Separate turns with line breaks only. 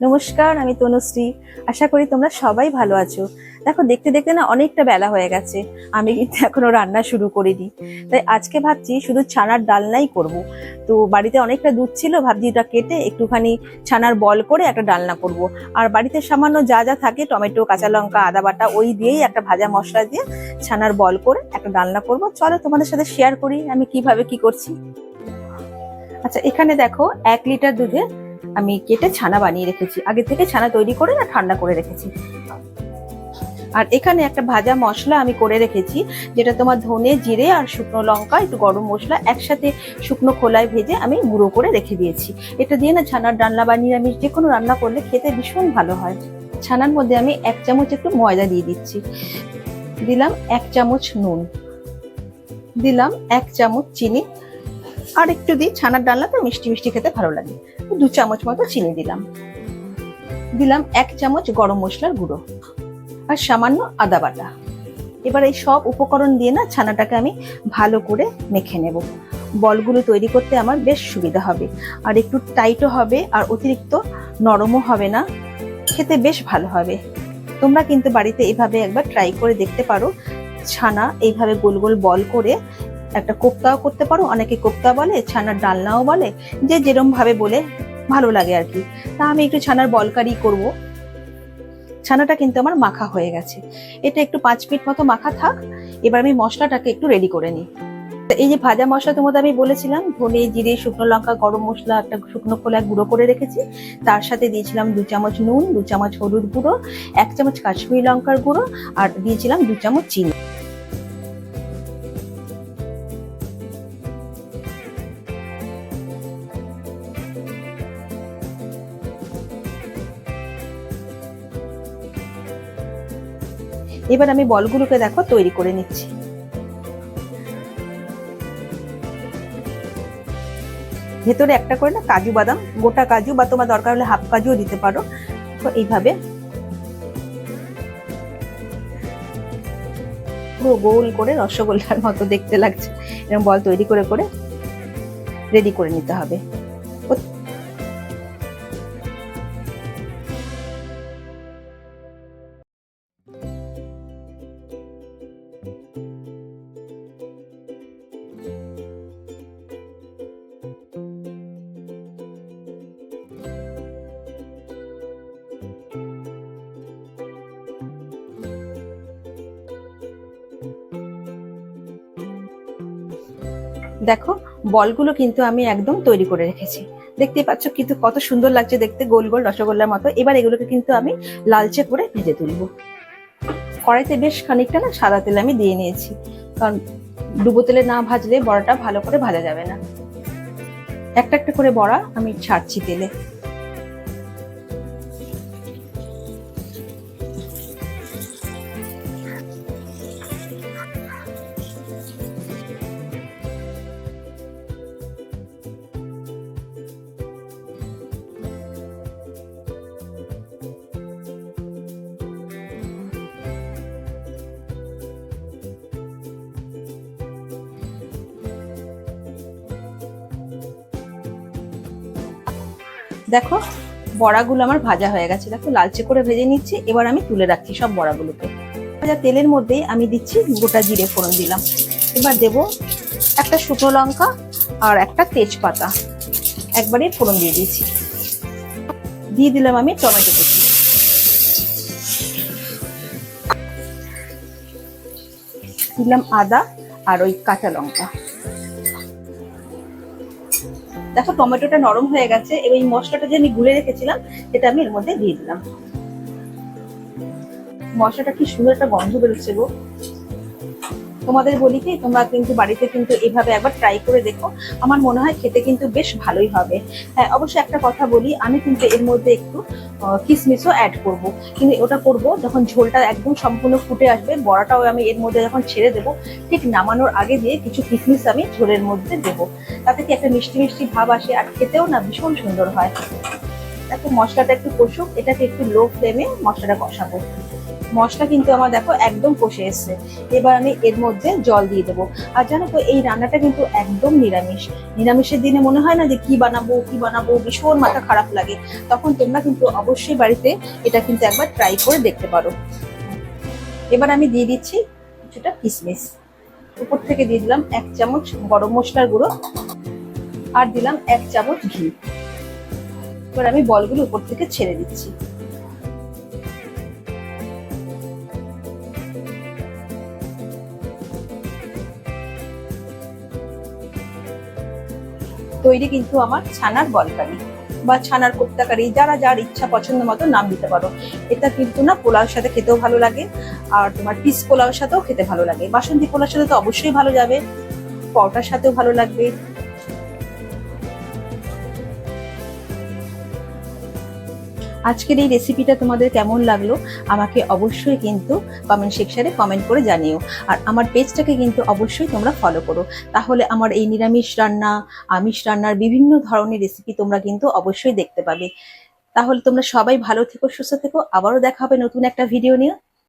নমস্কার, আমি তনুশ্রী। আশা করি তোমরা সবাই ভালো আছো। দেখো, দেখতে দেখতে না অনেকটা বেলা হয়ে গেছে। আমি কিন্তু এখনও রান্না শুরু করিনি। তাই আজকে ভাবছি শুধু ছানার ডালনাই করব। তো বাড়িতে অনেকটা দুধ ছিল, ভাবছি এটা কেটে একটুখানি ছানার বল করে একটা ডালনা করব। আর বাড়িতে সামান্য যা যা থাকে, টমেটো, কাঁচা লঙ্কা, আদা বাটা, ওই দিয়েই একটা ভাজা মশলা দিয়ে ছানার বল করে একটা ডালনা করব। চলো, তোমাদের সাথে শেয়ার করি আমি কীভাবে কি করছি। আচ্ছা এখানে দেখো, এক লিটার দুধে আমি কেটে ছানা বানিয়ে রেখেছি। আগে থেকে ছানা তৈরি করে না ঠান্ডা করে রেখেছি। আর এখানে একটা ভাজা মশলা আমি করে রেখেছি, যেটা তোমার ধনে, জিরে আর শুকনো লঙ্কা, একটু গরম মশলা একসাথে শুকনো খোলায় ভেজে আমি গুঁড়ো করে রেখে দিয়েছি। এটা দিয়ে না ছানার ডালনা বানিয়ে আমি যে কোনো রান্না করলে খেতে ভীষণ ভালো হয়। ছানার মধ্যে আমি এক চামচ একটু ময়দা দিয়ে দিচ্ছি। দিলাম এক চামচ নুন। দিলাম এক চামচ চিনি আর একটু দিই ছানার ডালনা তো মিষ্টি মিষ্টি খেতে ভালো লাগে। দু চামচ মতো চিনি দিলাম। দিলাম এক চামচ গরম মশলার গুঁড়ো আর সামান্য আদা বাটা। এবার এই সব উপকরণ দিয়ে না ছানাটাকে আমি ভালো করে মেখে নেব। বলগুলো তৈরি করতে আমার বেশ সুবিধা হবে। আর একটু টাইটও হবে আর অতিরিক্ত নরমও হবে না। খেতে বেশ ভালো হবে। তোমরা কিন্তু বাড়িতে এভাবে একবার ট্রাই করে দেখতে পারো। ছানা এইভাবে গোল গোল বল করে একটা কোপ্তাও করতে পারো, অনেকে কোপ্তা বলে, ছানার ডালনাও বলে, যে যেরম ভাবে বলে ভালো লাগে আর কি। তা আমি একটু ছানার বলকারি করব। ছানাটা কিন্তু আমার মাখা হয়ে গেছে। এটা একটু পাঁচ মিনিট মতো মাখা থাক, এবার আমি মশলাটাকে একটু রেডি করে নিই। এই যে ভাজা মশলা তোমাদের আমি বলেছিলাম, ধনে, জিরে, শুকনো লঙ্কা, গরম মশলা, একটা শুকনো খোলা গুঁড়ো করে রেখেছি। তার সাথে দিয়েছিলাম দু চামচ নুন, দু চামচ হলুদ গুঁড়ো, এক চামচ কাশ্মীরি লঙ্কার গুঁড়ো, আর দিয়েছিলাম দু চামচ চিনি। এবার আমি বলগুলোকে দেখো, তৈরি করে নিচ্ছি। ভেতরে একটা করে না, কাজু বাদাম, গোটা কাজু বা তোমার দরকার হলে হাফ কাজুও দিতে পারো। তো এইভাবে। পুরো গোল করে রসগোল্লার মতো দেখতে লাগছে। এরকম বল তৈরি করে করে রেডি করে নিতে হবে। দেখো, বলগুলো কিন্তু আমি একদম তৈরি করে রেখেছি। দেখতে পাচ্ছ কিন্তু কত সুন্দর লাগছে দেখতে, গোল গোল রসগোল্লার মতো। এবার এগুলোকে কিন্তু আমি লালচে করে ভেজে তুলব। কড়াইতে বেশ খানিকটা না সাদা তেল আমি দিয়ে নিয়েছি। কারণ ডুবো তেলে না ভাজলে বড়াটা ভালো করে ভাজা যাবে না। একটা একটা করে বড়া আমি ছাড়ছি তেলে। দেখো, বড়াগুলো আমার ভাজা হয়ে গেছে। দেখো, লালচে করে ভেজে নিচ্ছি, এবার আমি তুলে রাখছি সব বড়াগুলোকে। ভাজা তেলের মধ্যেই আমি দিচ্ছি গোটা জিরে ফোড়ন দিলাম। এবার দেব একটা শুকনো লঙ্কা আর একটা তেজপাতা। একবারে ফোড়ন দিয়ে দিয়েছি। দিয়ে দিলাম আমি টমেটো কুচি। দিলাম আদা আর ওই কাঁচা লঙ্কা। দেখো, টমেটোটা নরম হয়ে গেছে, এবার এই মশলাটা যে আমি গুলে রেখেছিলাম, সেটা আমি এর মধ্যে দিয়ে দিলাম। মশলাটা কি সুন্দর একটা গন্ধ বেরোচ্ছে গো। তোমাদের বলি কি, তোমরা কিন্তু বাড়িতে কিন্তু এভাবে একবার ট্রাই করে দেখো। আমার মনে হয় খেতে কিন্তু বেশ ভালোই হবে। হ্যাঁ অবশ্যই একটা কথা বলি, আমি কিন্তু এর মধ্যে একটু কিশমিশও অ্যাড করব। কিন্তু ওটা করব যখন ঝোলটা একদম সম্পূর্ণ ফুটে আসবে, বড়াটাও আমি এর মধ্যে যখন ছেড়ে দেবো, ঠিক নামানোর আগে দিয়ে কিছু কিশমিশ আমি ঝোলের মধ্যে দেবো। তাতে কি একটা মিষ্টি মিষ্টি ভাব আসে, আর খেতেও না ভীষণ সুন্দর হয়। দেখো মশলাটা একটু কষুক, এটাকে একটু লো ফ্লেমে মশলাটা কষাবো। মশলা কিন্তু আমার দেখো একদম কষে এসছে। এবার আমি এর মধ্যে জল দিয়ে দেবো। আর জানো তো, এই রান্নাটা কিন্তু একদম নিরামিষ। নিরামিষের দিনে মনে হয় না যে কি বানাবো কি বানাবো, ভীষণ মাথা খারাপ লাগে। তখন তোমরা কিন্তু অবশ্যই বাড়িতে এটা কিন্তু একবার ট্রাই করে দেখতে পারো। এবার আমি দিয়ে দিচ্ছি কিছুটা কিশমিশ উপর থেকে দিয়ে দিলাম এক চামচ গরম মশলার গুঁড়ো। আর দিলাম এক চামচ ঘি। এবার আমি বলগুলো উপর থেকে ছেড়ে দিচ্ছি। তৈরি কিন্তু আমার ছানার বলকারি বা ছানার কোপ্তাকারি, যারা যার ইচ্ছা পছন্দ মতো নাম দিতে পারো। এটা কিন্তু না পোলাওর সাথে খেতেও ভালো লাগে, আর তোমার পিস পোলাওর সাথেও খেতে ভালো লাগে। বাসন্তী পোলাওর সাথে তো অবশ্যই ভালো যাবে, পরোটার সাথেও ভালো লাগবে। আজকের এই রেসিপিটা তোমাদের কেমন লাগল, আমাকে অবশ্যই কিন্তু কমেন্ট সেকশনে কমেন্ট করে জানিও। আর আমার পেজটাকে কিন্তু অবশ্যই তোমরা ফলো করো। তাহলে আমার এই নিরামিষ রান্না, আমিষ রান্নার বিভিন্ন ধরনের রেসিপি তোমরা কিন্তু অবশ্যই দেখতে পাবে। তাহলে তোমরা সবাই ভালো থেকো, সুস্থ থেকো। আবারও দেখা হবে নতুন একটা ভিডিও নিয়ে।